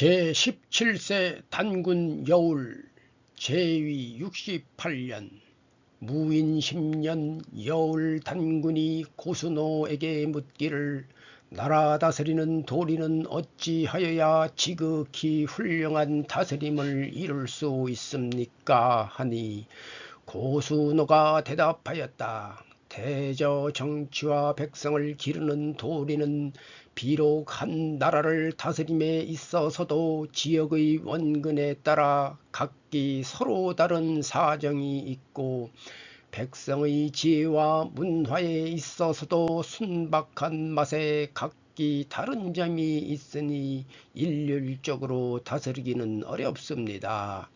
제17세 단군 여울 제위 68년 무인 10년 여울 단군이 고순호에게 묻기를 나라 다스리는 도리는 어찌하여야 지극히 훌륭한 다스림을 이룰 수 있습니까? 하니 고순호가 대답하였다. 대저 정치와 백성을 기르는 도리는 비록 한 나라를 다스림에 있어서도 지역의 원근에 따라 각기 서로 다른 사정이 있고 백성의 지혜와 문화에 있어서도 순박한 맛에 각기 다른 점이 있으니 일률적으로 다스리기는 어렵습니다.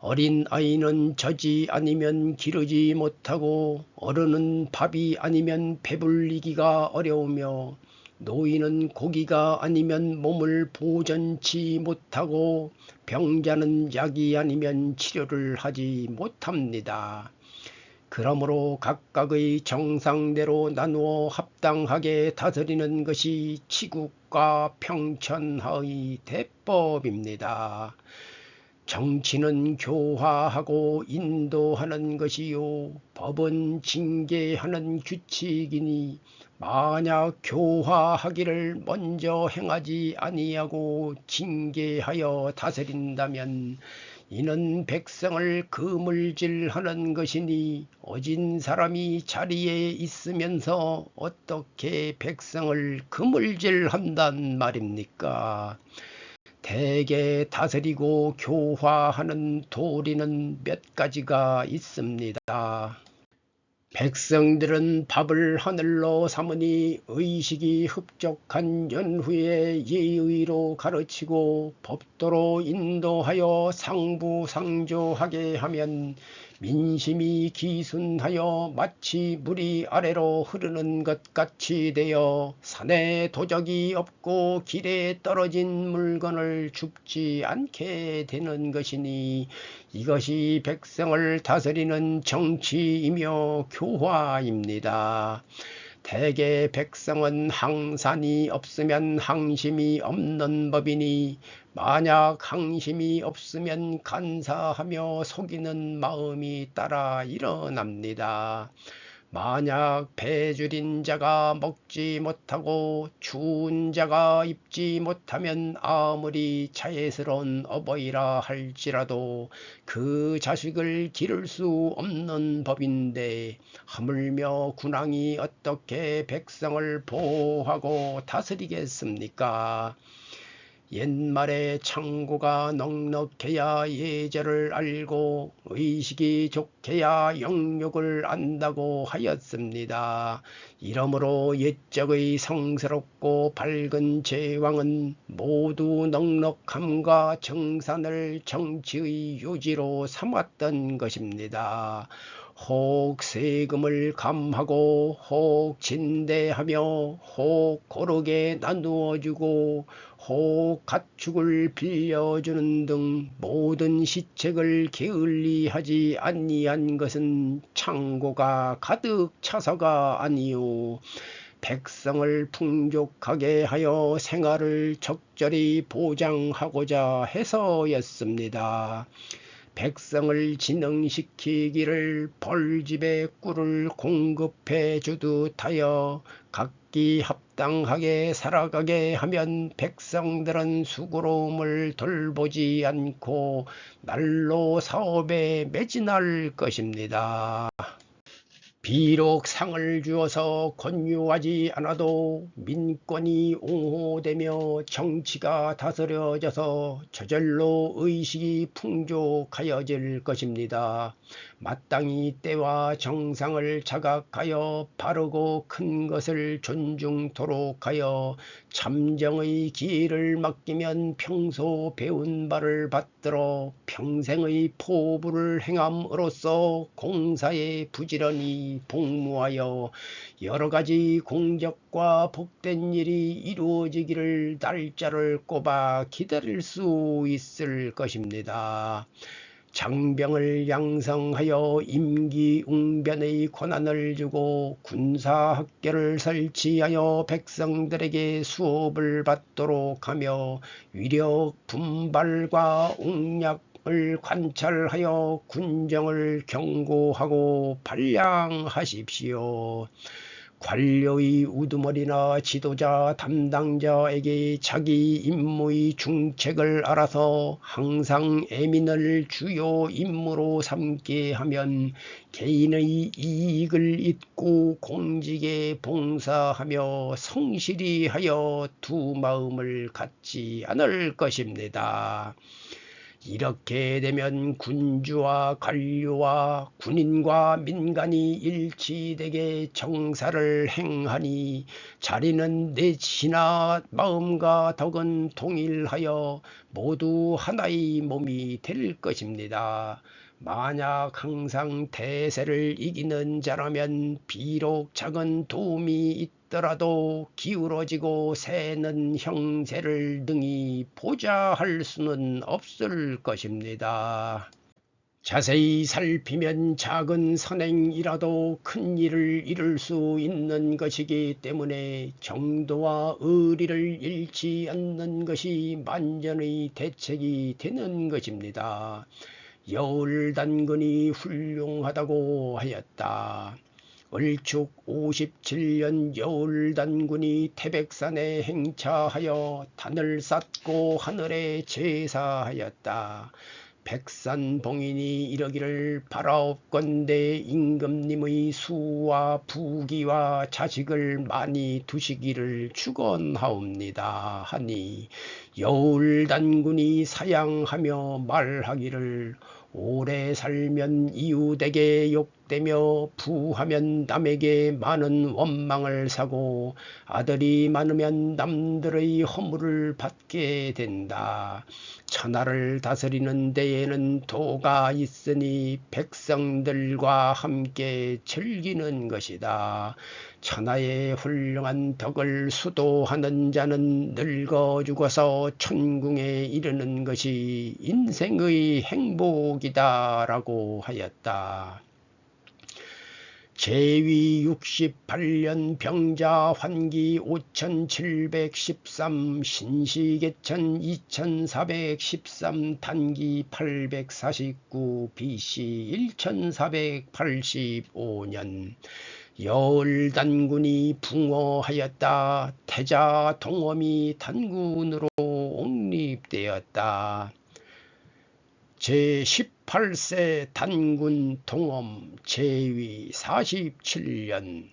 어린 아이는 젖이 아니면 기르지 못하고 어른은 밥이 아니면 배불리기가 어려우며 노인은 고기가 아니면 몸을 보전치 못하고 병자는 약이 아니면 치료를 하지 못합니다. 그러므로 각각의 정상대로 나누어 합당하게 다스리는 것이 치국과 평천하의 대법입니다. 정치는 교화하고 인도하는 것이요 법은 징계하는 규칙이니 만약 교화하기를 먼저 행하지 아니하고 징계하여 다스린다면 이는 백성을 그물질하는 것이니 어진 사람이 자리에 있으면서 어떻게 백성을 그물질한단 말입니까? 대개 다스리고 교화하는 도리는 몇 가지가 있습니다. 백성들은 밥을 하늘로 삼으니 의식이 흡족한 연후에 예의로 가르치고 법도로 인도하여 상부상조하게 하면 민심이 기순하여 마치 물이 아래로 흐르는 것 같이 되어 산에 도적이 없고 길에 떨어진 물건을 줍지 않게 되는 것이니 이것이 백성을 다스리는 정치이며 교화입니다. 대개 백성은 항산이 없으면 항심이 없는 법이니 만약 항심이 없으면 간사하며 속이는 마음이 따라 일어납니다. 만약 배줄인 자가 먹지 못하고 추운 자가 입지 못하면 아무리 자애스러운 어버이라 할지라도 그 자식을 기를 수 없는 법인데 하물며 군왕이 어떻게 백성을 보호하고 다스리겠습니까? 옛말에 창고가 넉넉해야 예절을 알고 의식이 좋게야 영육을 안다고 하였습니다. 이러므로 옛적의 성스럽고 밝은 제왕은 모두 넉넉함과 정산을 정치의 유지로 삼았던 것입니다. 혹 세금을 감하고 혹 진대하며 혹 고르게 나누어주고 혹 가축을 빌려주는 등 모든 시책을 게을리하지 아니한 것은 창고가 가득 차서가 아니요 백성을 풍족하게 하여 생활을 적절히 보장하고자 해서였습니다. 백성을 진흥시키기를 벌집에 꿀을 공급해 주듯 하여 각기 합당하게 살아가게 하면 백성들은 수고로움을 돌보지 않고 날로 사업에 매진할 것입니다. 비록 상을 주어서 권유하지 않아도 민권이 옹호되며 정치가 다스려져서 저절로 의식이 풍족하여질 것입니다. 마땅히 때와 정상을 자각하여 바르고 큰 것을 존중토록 하여 참정의 기회를 맡기면 평소 배운 바를 받들어 평생의 포부를 행함으로써 공사에 부지런히 복무하여 여러 가지 공적과 복된 일이 이루어지기를 날짜를 꼽아 기다릴 수 있을 것입니다. 장병을 양성하여 임기응변의 권한을 주고 군사학교를 설치하여 백성들에게 수업을 받도록 하며 위력 분발과 옹약 을 관찰하여 군정을 경고하고 발량하십시오. 관료의 우두머리나 지도자 담당자에게 자기 임무의 중책을 알아서 항상 애민을 주요 임무로 삼게 하면 개인의 이익을 잇고 공직에 봉사하며 성실히 하여 두 마음을 갖지 않을 것입니다. 이렇게 되면 군주와 관료와 군인과 민간이 일치되게 정사를 행하니 자리는 넷이나 마음과 덕은 동일하여 모두 하나의 몸이 될 것입니다. 만약 항상 대세를 이기는 자라면 비록 작은 도움이 있더라도 기울어지고 새는 형세를 능히 보자 할 수는 없을 것입니다. 자세히 살피면 작은 선행이라도 큰 일을 이룰 수 있는 것이기 때문에 정도와 의리를 잃지 않는 것이 만전의 대책이 되는 것입니다. 여울 단근이 훌륭하다고 하였다. 얼축 57년 여울단군이 태백산에 행차하여 단을 쌓고 하늘에 제사하였다. 백산 봉인이 이러기를 바라옵건대 임금님의 수와 부기와 자식을 많이 두시기를 축원하옵니다 하니 여울단군이 사양하며 말하기를 오래 살면 이웃에게 욕 되며 부하면 남에게 많은 원망을 사고 아들이 많으면 남들의 허물을 받게 된다. 천하를 다스리는 데에는 도가 있으니 백성들과 함께 즐기는 것이다. 천하의 훌륭한 덕을 수도하는 자는 늙어 죽어서 천궁에 이르는 것이 인생의 행복이다라고 하였다. 제위 68년 병자 환기 5713 신시계천 2413 단기 849 BC 1485년 여울 단군이 붕어하였다. 태자 동엄이 단군으로 옹립되었다. 제 18세 단군 동엄 제위 47년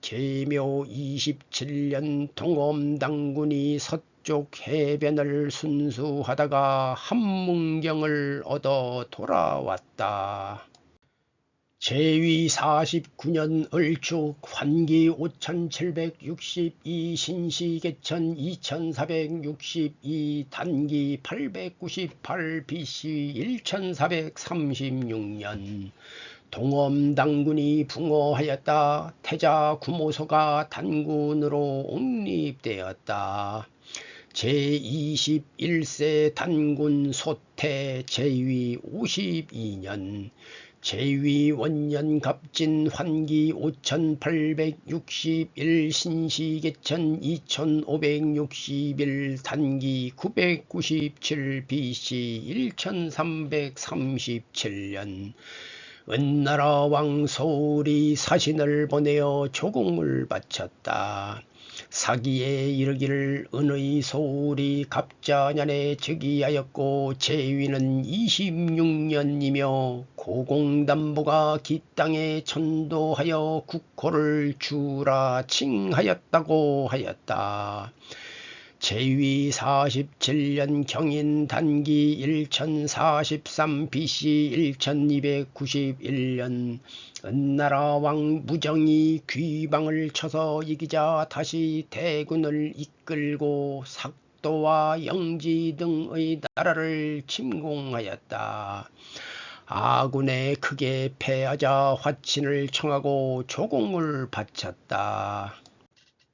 계묘 27년 동엄 당군이 서쪽 해변을 순수하다가 한문경을 얻어 돌아왔다. 제위 49년 을축 환기 5762 신시계천 2462 단기 898 BC 1436년 동엄 당군이 붕어하였다. 태자 구모소가 단군으로 옹립되었다. 제21세 단군 소태 제위 52년 제위 원년 갑진 환기 5861 신시계천 2561 단기 997 BC 1337년 은나라 왕 서울이 사신을 보내어 조공을 바쳤다. 사기에 이르기를 은의 소울이 갑자년에 즉위하였고 제위는 26년이며 고공담보가 기 땅에 천도하여 국호를 주라 칭하였다고 하였다. 제위 47년 경인 단기 1043 BC 1291년 은나라 왕 무정이 귀방을 쳐서 이기자 다시 대군을 이끌고 삭도와 영지 등의 나라를 침공하였다. 아군에 크게 패하자 화친을 청하고 조공을 바쳤다.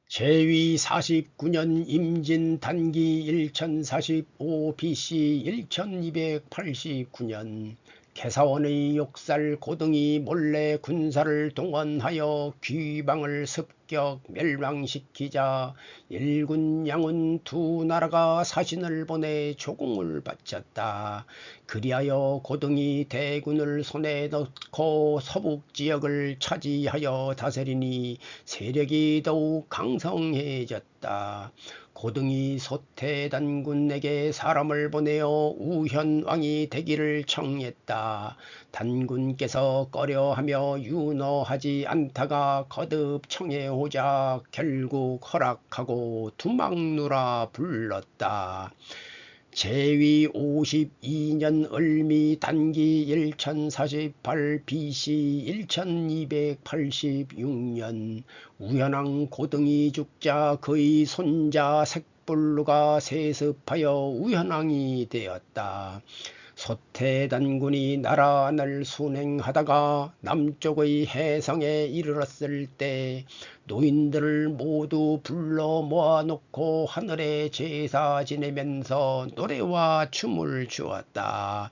제위 49년 임진 단기 1045 BC 1289년 개사원의 욕살 고등이 몰래 군사를 동원하여 귀방을 습격 멸망시키자 일군 양군 두 나라가 사신을 보내 조공을 바쳤다. 그리하여 고등이 대군을 손에 넣고 서북 지역을 차지하여 다스리니 세력이 더욱 강성해졌다. 고등이 소태단군 에게 사람을 보내어 우현왕이 되기를 청했다. 단군께서 꺼려하며 윤허하지 않다가 거듭 청해오자 결국 허락하고 두막누라 불렀다. 제위 52년 을미 단기 1048 BC 1286년 우현왕 고등이 죽자 그의 손자 색불루가 세습하여 우현왕이 되었다. 소태단군이 나라를 순행하다가 남쪽의 해성에 이르렀을 때 노인들을 모두 불러 모아놓고 하늘에 제사 지내면서 노래와 춤을 주었다.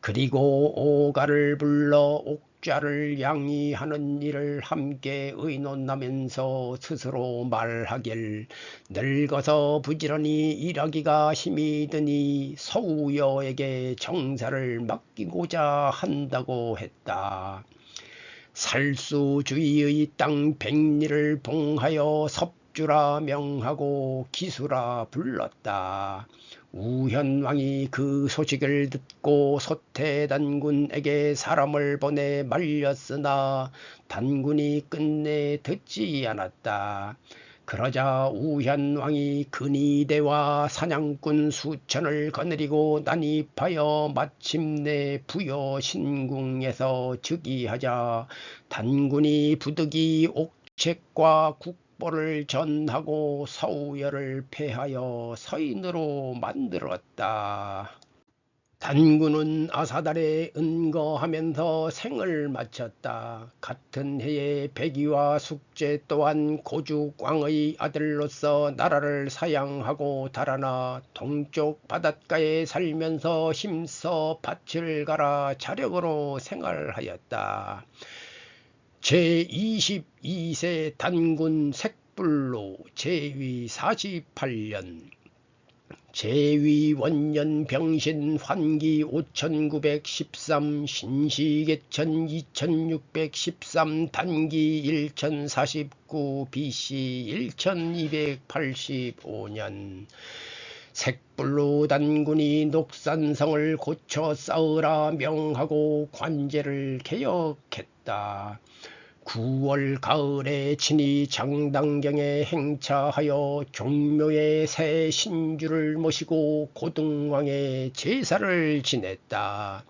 그리고 오가를 불러 옥 좌를 양이하는 일을 함께 의논하면서 스스로 말하길 늙어서 부지런히 일하기가 힘이 드니 서우여에게 정사를 맡기고자 한다고 했다. 살수주의의 땅 백리를 봉하여 섭 주라 명하고 기수라 불렀다. 우현왕이 그 소식을 듣고 소태단군에게 사람을 보내 말렸으나 단군이 끝내 듣지 않았다. 그러자 우현왕이 근위대와 사냥꾼 수천을 거느리고 난입하여 마침내 부여 신궁에서 즉위하자 단군이 부득이 옥책과 국 족보를 전하고 서우열을 패하여 서인으로 만들었다. 단군은 아사달에 은거하면서 생을 마쳤다. 같은 해에 백이와 숙제 또한 고죽왕의 아들로서 나라를 사양하고 달아나 동쪽 바닷가에 살면서 힘써 밭을 갈아 자력으로 생활하였다. 제22세 단군 색불로 제위 48년 제위 원년 병신 환기 5913 신시계천 2613 단기 1049 BC 1285년 색불로 단군이 녹산성을 고쳐 쌓으라 명하고 관제를 개혁했다. 9월 가을에 친히 장당경에 행차하여 종묘의 새 신주를 모시고 고등왕의 제사를 지냈다.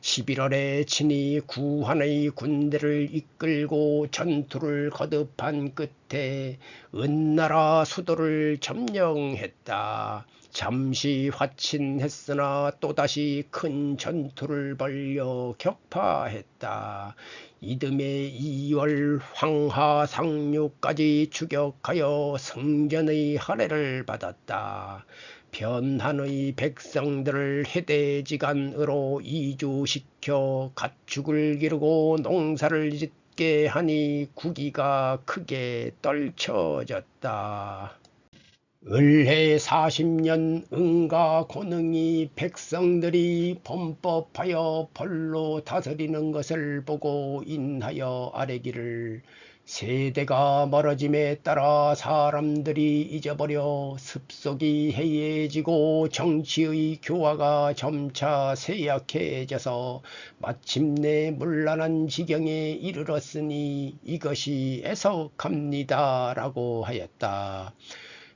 11월에 친히 구한의 군대를 이끌고 전투를 거듭한 끝에 은나라 수도를 점령했다. 잠시 화친했으나 또다시 큰 전투를 벌여 격파했다. 이듬해 2월 황하 상류까지 추격하여 성전의 할례를 받았다. 변한의 백성들을 해대지간으로 이주시켜 가축을 기르고 농사를 짓게 하니 국위가 크게 떨쳐졌다. 을해 40년 응가 고능이 백성들이 범법하여 벌로 다스리는 것을 보고 인하여 아래기를 세대가 멀어짐에 따라 사람들이 잊어버려 습속이 해이해지고 정치의 교화가 점차 쇠약해져서 마침내 물란한 지경에 이르렀으니 이것이 애석합니다라고 하였다.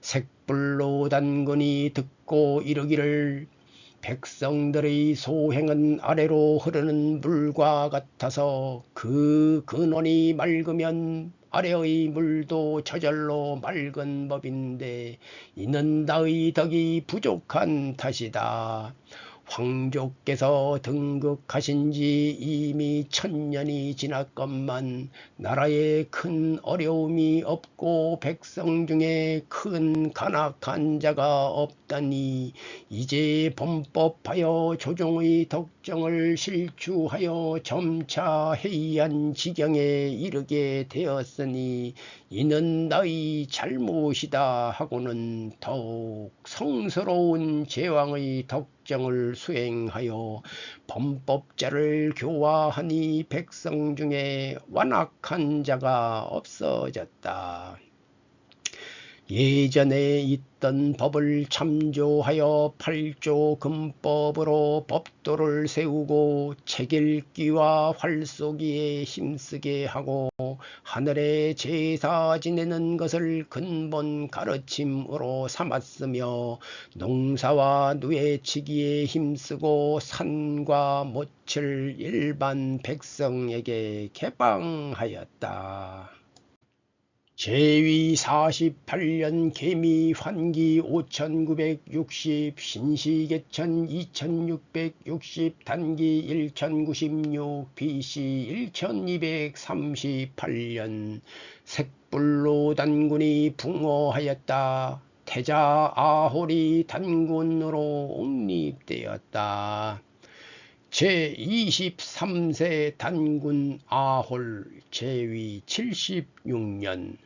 색불로 단군이 듣고 이르기를 백성들의 소행은 아래로 흐르는 물과 같아서 그 근원이 맑으면 아래의 물도 저절로 맑은 법인데 이는 나의 덕이 부족한 탓이다. 황조께서 등극하신 지 이미 천년이 지났건만 나라에 큰 어려움이 없고 백성 중에 큰 간악한 자가 없다니 이제 범법하여 조정의 덕정을 실추하여 점차 해이한 지경에 이르게 되었으니 이는 나의 잘못이다 하고는 더욱 성스러운 제왕의 덕 정을 수행하여 범법자를 교화하니 백성 중에 완악한 자가 없어졌다. 예전에 있던 법을 참조하여 팔조 금법으로 법도를 세우고 책 읽기와 활쏘기에 힘쓰게 하고 하늘에 제사 지내는 것을 근본 가르침으로 삼았으며 농사와 누에치기에 힘쓰고 산과 모칠 일반 백성에게 개방하였다. 제위 48년 개미 환기 5960 신시 개천 2660 단기 1096 BC 1238년 색불로 단군이 붕어하였다. 태자 아홀이 단군으로 옹립되었다. 제23세 단군 아홀 제위 76년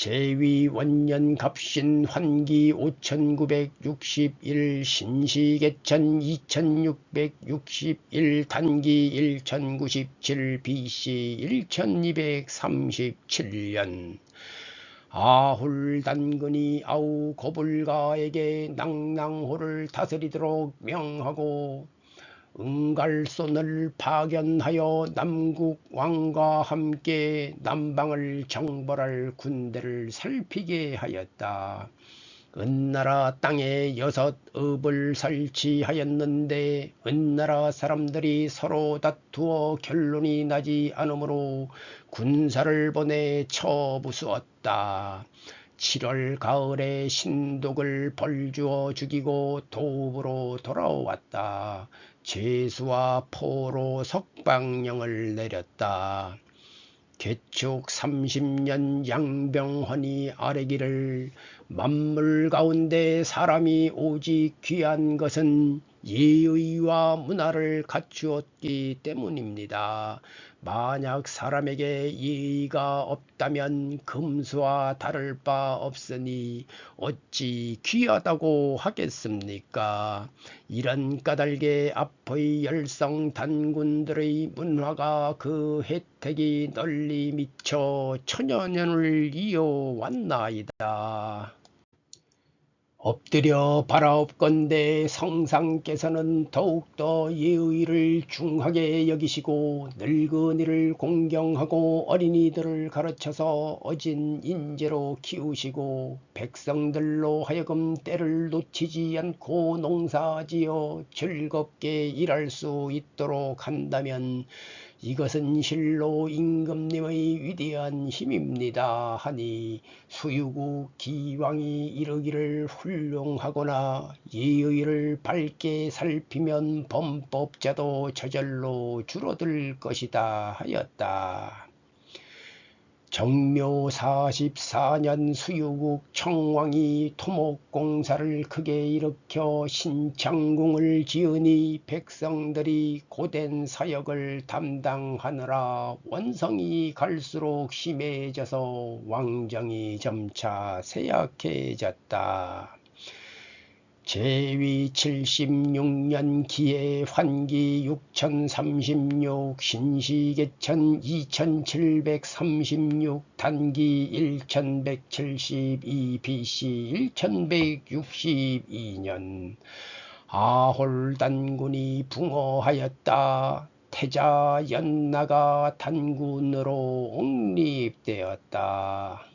제위 원년 갑신 환기 5961 신시 개천 2661 단기 1097 BC 1237년. 아홀 단근이 아우 고불가에게 낭낭호를 다스리도록 명하고 응갈손을 파견하여 남국 왕과 함께 남방을 정벌할 군대를 살피게 하였다. 은나라 땅에 여섯 읍을 설치하였는데 은나라 사람들이 서로 다투어 결론이 나지 않으므로 군사를 보내 처부수었다. 7월 가을에 신독을 벌주어 죽이고 도읍으로 돌아왔다. 제수와 포로 석방령을 내렸다. 개축 30년 양병헌이 아래기를 만물 가운데 사람이 오직 귀한 것은 예의와 문화를 갖추었기 때문입니다. 만약 사람에게 예의가 없다면 금수와 다를 바 없으니 어찌 귀하다고 하겠습니까? 이런 까닭에 앞의 열성 단군들의 문화가 그 혜택이 널리 미쳐 천여 년을 이어왔나이다. 엎드려 바라옵건대 성상께서는 더욱더 예의를 중하게 여기시고 늙은이를 공경하고 어린이들을 가르쳐서 어진 인재로 키우시고 백성들로 하여금 때를 놓치지 않고 농사지어 즐겁게 일할 수 있도록 한다면 이것은 실로 임금님의 위대한 힘입니다 하니 수유국 기왕이 이르기를 훌륭하거나 예의를 밝게 살피면 범법자도 저절로 줄어들 것이다 하였다. 정묘 44년 수유국 청왕이 토목공사를 크게 일으켜 신창궁을 지으니 백성들이 고된 사역을 담당하느라 원성이 갈수록 심해져서 왕정이 점차 쇠약해졌다. 제위 76년 기해 환기 6036 신시개천 2736 단기 1172 BC 1162년 아홀 단군이 붕어하였다. 태자 연나가 단군으로 옹립되었다.